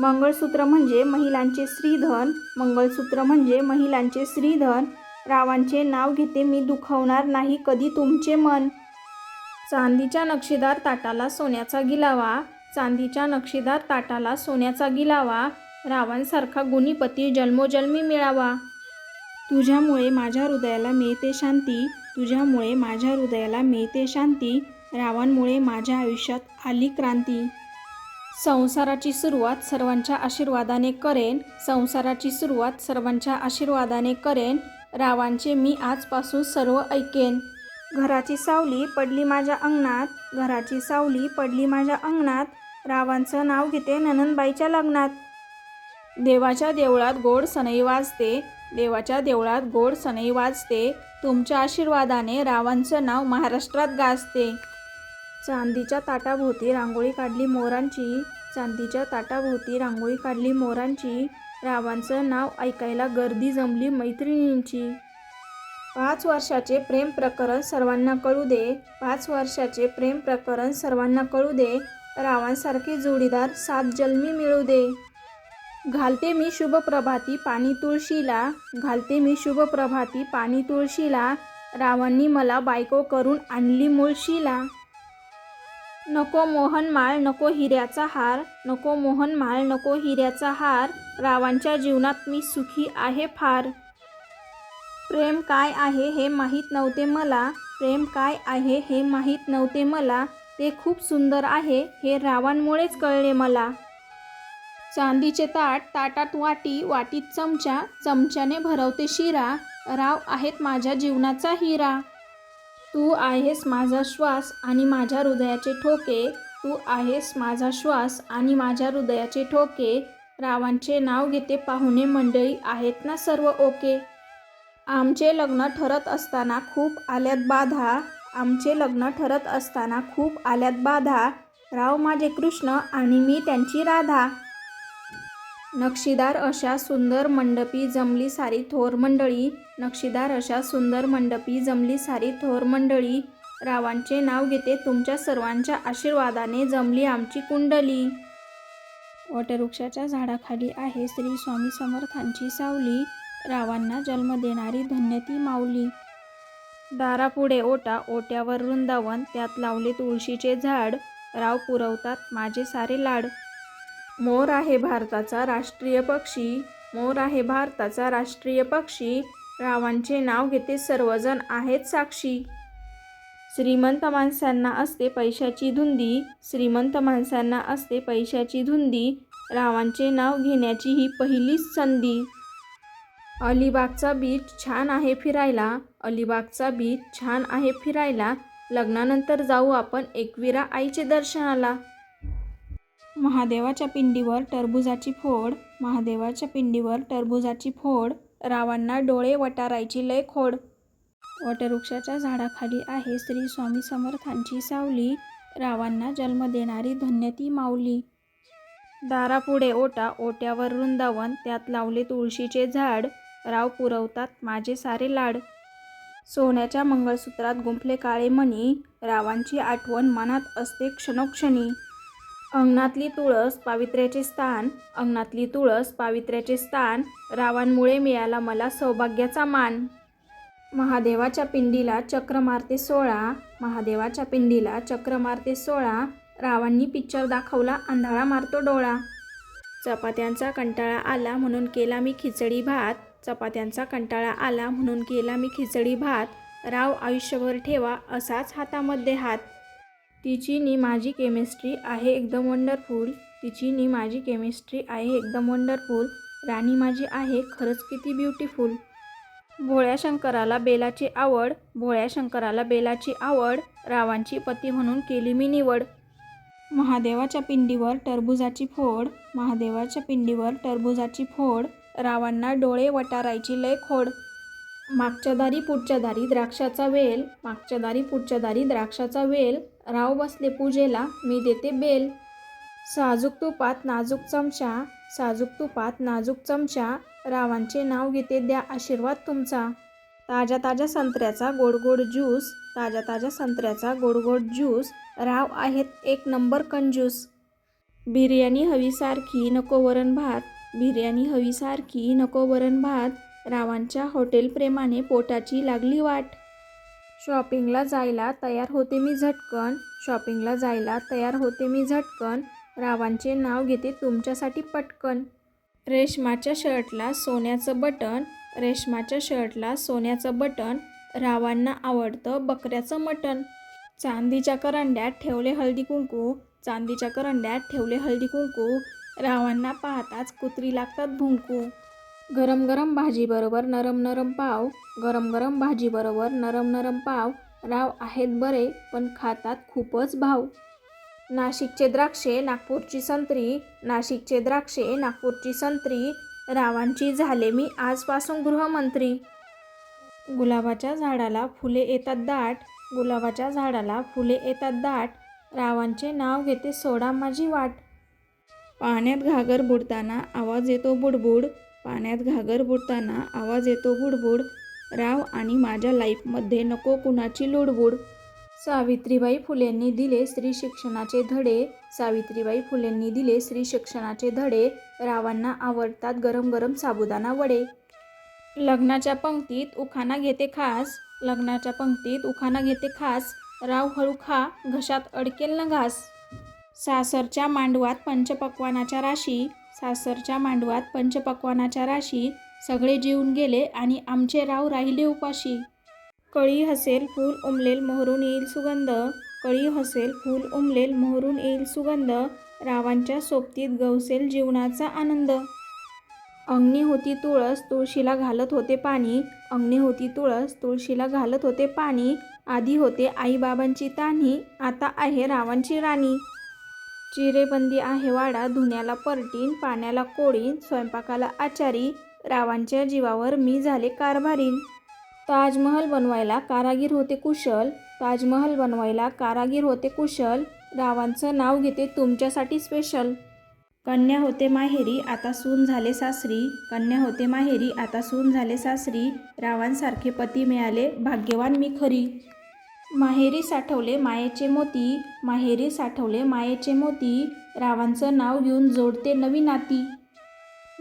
मंगळसूत्र म्हणजे महिलांचे श्रीधन मंगळसूत्र म्हणजे महिलांचे श्रीधन. रावांचे नाव घेते मी दुखवणार नाही कधी तुमचे मन. चांदीच्या नक्षीदार ताटाला सोन्याचा गिलावा. चांदीच्या नक्षीदार ताटाला सोन्याचा गिलावा. रावांसारखा गुणीपती जन्मोजन्मी मिळावा. तुझ्यामुळे माझ्या हृदयाला मिळते शांती. तुझ्यामुळे माझ्या हृदयाला मिळते शांती. रावांमुळे माझ्या आयुष्यात आली क्रांती. संसाराची सुरुवात सर्वांच्या आशीर्वादाने करेन. संसाराची सुरुवात सर्वांच्या आशीर्वादाने करेन. रावांचे मी आजपासून सर्व ऐकेन. घराची सावली पडली माझ्या अंगणात. घराची सावली पडली माझ्या अंगणात. रावांचं नाव घेते ननंदबाईच्या लग्नात. देवाच्या देवळात गोड सनई वाजते. देवाच्या देवळात गोड सनई वाजते. तुमच्या आशीर्वादाने रावांचं नाव महाराष्ट्रात गाजते. चांदीच्या ताटाभोवती रांगोळी काढली मोरांची. चांदीच्या ताटाभोवती रांगोळी काढली मोरांची. रावांचं नाव ऐकायला गर्दी जमली मैत्रिणींची. पाच वर्षाचे प्रेम प्रकरण सर्वांना कळू दे. पाच वर्षाचे प्रेम प्रकरण सर्वांना कळू दे. रावांसारखे जोडीदार सात जन्मी मिळू दे. घालते मी शुभ प्रभाती पाणी तुळशीला. घालते मी शुभ प्रभाती पाणी तुळशीला. रावांनी मला बायको करून आणली मुळशीला. नको मोहनमाळ नको हिऱ्याचा हार नको मोहनमाळ नको हिऱ्याचा हार रावांच्या जीवनात मी सुखी आहे फार. प्रेम काय आहे हे माहीत नव्हते मला प्रेम काय आहे हे माहीत नव्हते मला ते खूप सुंदर आहे हे रावांमुळेच कळले मला. चांदीचे ताट ताटात वाटी वाटीत चमचा चमच्याने भरवते शिरा राव आहेत माझ्या जीवनाचा हिरा. तू आहेस माझा श्वास आणि माझ्या हृदयाचे ठोके. तू आहेस माझा श्वास आणि माझ्या हृदयाचे ठोके. रावांचे नाव घेते पाहुणे मंडळी आहेत ना सर्व ओके. आमचे लग्न ठरत असताना खूप आल्यात बाधा. आमचे लग्न ठरत असताना खूप आल्यात बाधा. राव माझे कृष्ण आणि मी त्यांची राधा. नक्षीदार अशा सुंदर मंडपी जमली सारी थोर मंडळी नक्षीदार अशा सुंदर मंडपी जमली सारी थोर मंडळी रावांचे नाव घेते तुमच्या सर्वांच्या आशीर्वादाने जमली आमची कुंडली. वटवृक्षाच्या झाडाखाली आहे श्री स्वामी समर्थांची सावली रावांना जन्म देणारी धन्य ती माऊली. दारापुढे ओटा ओट्यावर वृंदावन त्यात लावले तुळशीचे झाड राव पुरवतात माझे सारे लाड. मोर आहे भारताचा राष्ट्रीय पक्षी. मोर आहे भारताचा राष्ट्रीय पक्षी. रावांचे नाव घेते सर्वजण आहेत साक्षी. श्रीमंत माणसांना असते पैशाची धुंदी. श्रीमंत माणसांना असते पैशाची धुंदी. रावांचे नाव घेण्याची ही पहिलीच संधी. अलिबागचा बीच छान आहे फिरायला. अलिबागचा बीच छान आहे फिरायला. लग्नानंतर जाऊ आपण एकविरा आईचे दर्शनाला. महादेवाच्या पिंडीवर टरबुजाची फोड महादेवाच्या पिंडीवर टरबुजाची फोड रावांना डोळे वटारायची लय खोड. वटवृक्षाच्या झाडाखाली आहे श्री स्वामी समर्थांची सावली रावांना जन्म देणारी धन्य ती माऊली. दारापुढे ओटा ओट्यावर वृंदावन त्यात लावले तुळशीचे झाड राव पुरवतात माझे सारे लाड. सोन्याच्या मंगळसूत्रात गुंफले काळे मणी रावांची आठवण मनात असते क्षणोक्षणी. अंगणातली तुळस पावित्र्याचे स्थान अंगणातली तुळस पावित्र्याचे स्थान रावांमुळे मिळाला मला सौभाग्याचा मान. महादेवाच्या पिंडीला चक्र मारते सोळा महादेवाच्या पिंडीला चक्र मारते सोळा रावांनी पिक्चर दाखवला अंधाळा मारतो डोळा. चपात्यांचा कंटाळा आला म्हणून केला मी खिचडी भात. चपात्यांचा कंटाळा आला म्हणून केला मी खिचडी भात. राव आयुष्यभर ठेवा असाच हातामध्ये हात. तिची नी माझी केमिस्ट्री आहे एकदम वंडरफुल तिची नी माझी केमिस्ट्री आहे एकदम वंडरफुल राणी माझी आहे खरंच किती ब्युटिफुल भोळ्या शंकराला बेलाची आवड भोळ्या शंकराला बेलाची आवड रावांची पती म्हणून केली मी निवड. महादेवाच्या पिंडीवर टरबुजाची फोड महादेवाच्या पिंडीवर टरबुजाची फोड रावांना डोळे वटारायची लय खोड. मागच्या दारी पुढच्या दारी द्राक्षाचा वेल मागच्या दारी पुढच्या दारी द्राक्षाचा वेल राव बसले पूजेला मी देते बेल. साजूक तुपात नाजूक चमचा साजूक तुपात नाजूक चमचा रावांचे नाव घेते द्या आशीर्वाद तुमचा. ताज्या ताज्या संत्र्याचा गोड गोड ज्यूस ताज्या ताज्या संत्र्याचा गोड गोड ज्यूस राव आहेत एक नंबर कंजूस. बिर्याणी हवीसारखी नको वरण भात बिर्याणी हवीसारखी नको वरण भात रावांच्या हॉटेल प्रेमाने पोटाची लागली वाट. शॉपिंगला जायला तयार होते मी झटकन. शॉपिंगला जायला तयार होते मी झटकन. रावांचे नाव घेते तुमच्यासाठी पटकन. रेशमाच्या शर्टला सोन्याचं बटन. रेशमाच्या शर्टला सोन्याचं बटन. रावांना आवडतं बकऱ्याचं मटण चांदीच्या करंड्यात ठेवले हळदी कुंकू. चांदीच्या करंड्यात ठेवले हळदी कुंकू. रावांना पाहताच कुत्री लागतात भुंकू. गरम गरम भाजीबरोबर नरम नरम पाव गरम गरम भाजीबरोबर नरम नरम पाव राव आहेत बरे पण खातात खूपच भाव. नाशिकचे द्राक्षे नागपूरची संत्री नाशिकचे द्राक्षे नागपूरची संत्री रावांची झाले मी आजपासून गृहमंत्री. गुलाबाच्या झाडाला फुले येतात दाट गुलाबाच्या झाडाला फुले येतात दाट रावांचे नाव घेते सोडा माझी वाट. पाण्यात घागर बुडताना आवाज येतो बुडबुड पाण्यात घागर बुडताना आवाज येतो बुडबुड. राव आणि माझ्या लाईफमध्ये नको कुणाची लुडबुड. सावित्रीबाई फुलेंनी दिले स्त्री शिक्षणाचे धडे. सावित्रीबाई फुलेंनी दिले स्त्री शिक्षणाचे धडे. रावांना आवडतात गरम गरम साबुदाणा वडे. लग्नाच्या पंक्तीत उखाणा घेते खास. लग्नाच्या पंक्तीत उखाणा घेते खास. राव हळू खा घशात अडकेल न घास. सासरच्या मांडवात पंचपक्वानाच्या राशी. सासरच्या मांडवात पंचपक्वानाच्या राशी सगळे जेवून गेले आणि आमचे राव राहिले उपाशी. कळी हसेल फूल उमलेल मोहरून येईल सुगंध. कळी हसेल फूल उमलेल मोहरून येईल सुगंध. रावांच्या सोबतीत गवसेल जीवनाचा आनंद. अंगणी होती तुळस तुळशीला घालत होते पाणी. अंगणी होती तुळस तुळशीला घालत होते पाणी. आधी होते आईबाबांची तान्ही आता आहे रावांची राणी. चिरेबंदी आहे वाडा धुण्याला परटीन पाण्याला कोळीन स्वयंपाकाला आचारी रावांच्या जीवावर मी झाले कारभारीन. ताजमहल बनवायला कारागीर होते कुशल ताजमहल बनवायला कारागीर होते कुशल रावांचं नाव घेते तुमच्यासाठी स्पेशल कन्या होते माहेरी आता सून झाले सासरी. कन्या होते माहेरी आता सून झाले सासरी. रावांसारखे पती मिळाले भाग्यवान मी खरी. माहेरी साठवले मायेचे मोती माहेरी साठवले मायेचे मोती रावांचं नाव घेऊन जोडते नवी नाती.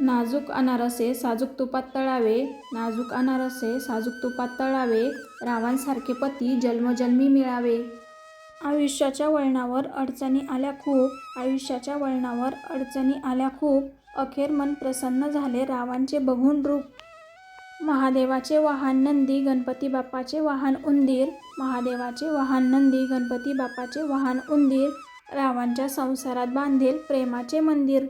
नाजूक अनारसे साजूक तुपात तळावे नाजूक अनारसे साजूक तुपात तळावे रावांसारखे पती जन्मजन्मी मिळावे. आयुष्याच्या वळणावर अडचणी आल्या खूप आयुष्याच्या वळणावर अडचणी आल्या खूप अखेर मन प्रसन्न झाले रावांचे बघून रूप. महादेवाचे वाहन नंदी गणपती बाप्पाचे वाहन उंदीर महादेवाचे वाहन नंदी गणपती बाप्पाचे वाहन उंदीर रावांच्या संसारात बांधेल प्रेमाचे मंदिर.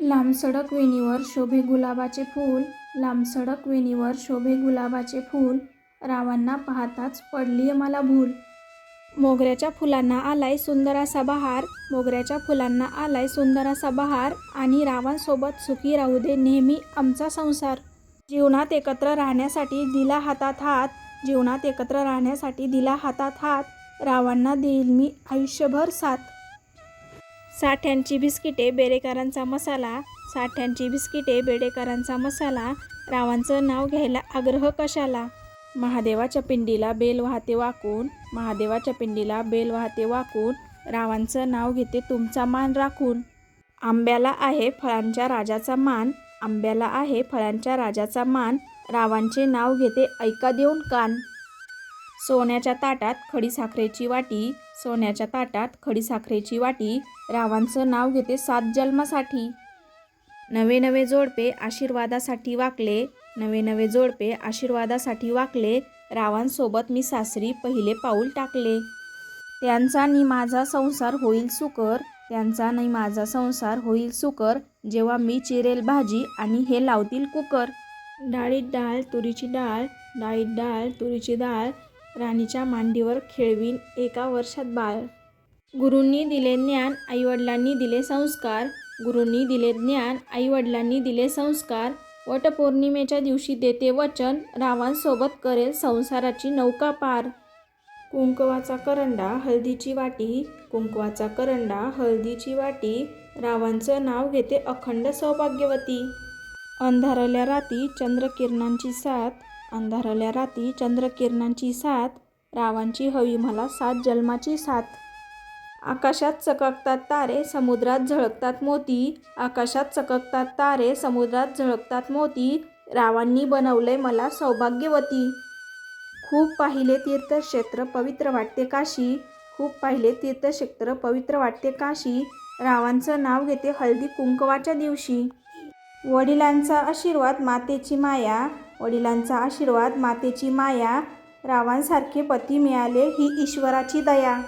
लांबसडक वेणीवर शोभे गुलाबाचे फूल लांबसडक वेणीवर शोभे गुलाबाचे फूल रावांना पाहताच पडली मला भूल. मोगऱ्याच्या फुलांना आलाय सुंदर असा बहार मोगऱ्याच्या फुलांना आलाय सुंदर असा बहार आणि रावांसोबत सुखी राहू दे नेहमी आमचा संसार. जीवनात एकत्र राहण्यासाठी दिला हातात हात जीवनात एकत्र राहण्यासाठी दिला हातात हात रावांना देईल मी आयुष्यभर साथ. साठ्यांची बिस्किटे बेडेकरांचा मसाला. साठ्यांची बिस्किटे बेडेकरांचा मसाला. रावांचं नाव घ्यायला आग्रह कशाला? महादेवाच्या पिंडीला बेल वाहते वाकून. महादेवाच्या पिंडीला बेल वाहते वाकून. रावांचं नाव घेते तुमचा मान राखून. आंब्याला आहे फळांच्या राजाचा मान. आंब्याला आहे फळांच्या राजाचा मान. रावांचे नाव घेते ऐका देऊन कान. सोन्याच्या ताटात खडीसाखरेची वाटी. सोन्याच्या ताटात खडीसाखरेची वाटी. रावांचं नाव घेते सात जन्मासाठी. नवे नवे जोडपे आशीर्वादासाठी वाकले. नवे नवे जोडपे आशीर्वादासाठी वाकले. रावांसोबत मी सासरी पहिले पाऊल टाकले. त्यांचा नि माझा संसार होईल सुकर. त्यांचा नाही माझा संसार होईल सुकर जेव्हा मी चिरेल भाजी आणि हे लावतील कुकर. डाळीत डाळ तुरीची डाळ डाळीत डाळ तुरीची डाळ राणीच्या मांडीवर खेळवीन एका वर्षात बाळ. गुरूंनी दिले ज्ञान आईवडिलांनी दिले संस्कार. गुरूंनी दिले ज्ञान आईवडिलांनी दिले संस्कार. वटपौर्णिमेच्या दिवशी देते वचन रावांसोबत करेल संसाराची नौका पार. कुंकवाचा करंडा हळदीची वाटी. कुंकवाचा करंडा हळदीची वाटी. रावांचं नाव घेते अखंड सौभाग्यवती. अंधारल्या राती चंद्रकिरणांची साथ. अंधारल्या राती चंद्रकिरणांची साथ. रावांची हवी मला सात जन्माची साथ. आकाशात चककतात तारे समुद्रात झळकतात मोती. आकाशात चककतात तारे समुद्रात झळकतात मोती. रावांनी बनवले मला सौभाग्यवती. खूप पाहिले तीर्थक्षेत्र पवित्र वाटते काशी. खूप पाहिले तीर्थक्षेत्र पवित्र वाटते काशी. रावांचं नाव घेते हळदी कुंकवाच्या दिवशी. वडिलांचा आशीर्वाद मातेची माया. वडिलांचा आशीर्वाद मातेची माया. रावांसारखे पती मिळाले ही ईश्वराची दया.